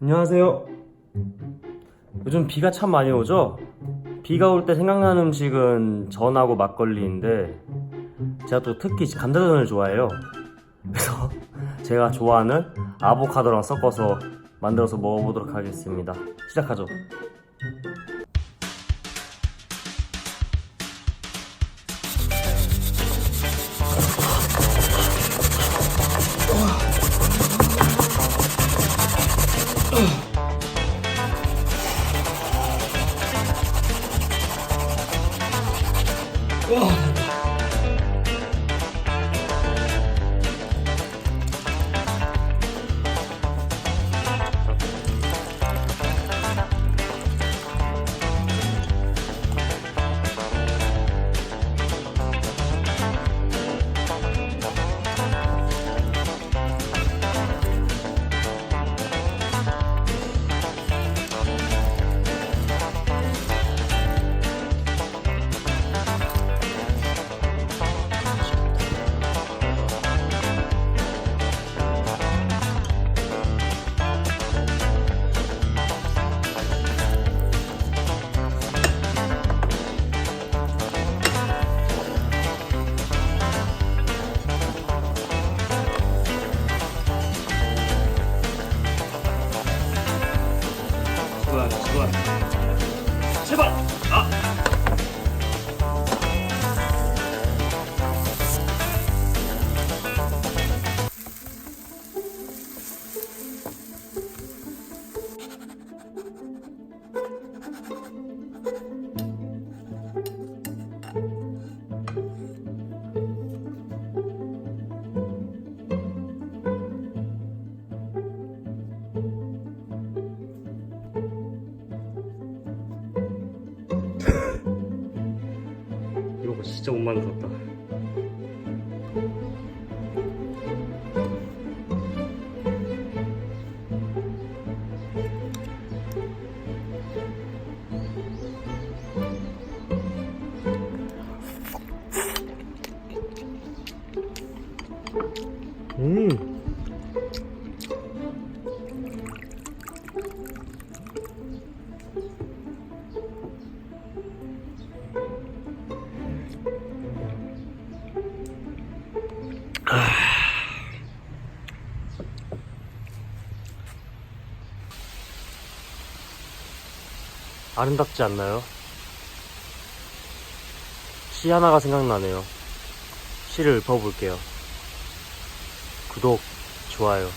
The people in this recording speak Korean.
안녕하세요. 요즘 비가 참 많이 오죠? 비가 올 때 생각나는 음식은 전하고 막걸리인데 제가 또 특히 감자전을 좋아해요. 그래서 제가 좋아하는 아보카도랑 섞어서 만들어서 먹어보도록 하겠습니다. 시작하죠. 좋 아, 진짜 못 만들었다. 음. 아름답지 않나요? 시 하나가 생각나네요. 시를 읊어볼게요. 구독, 좋아요.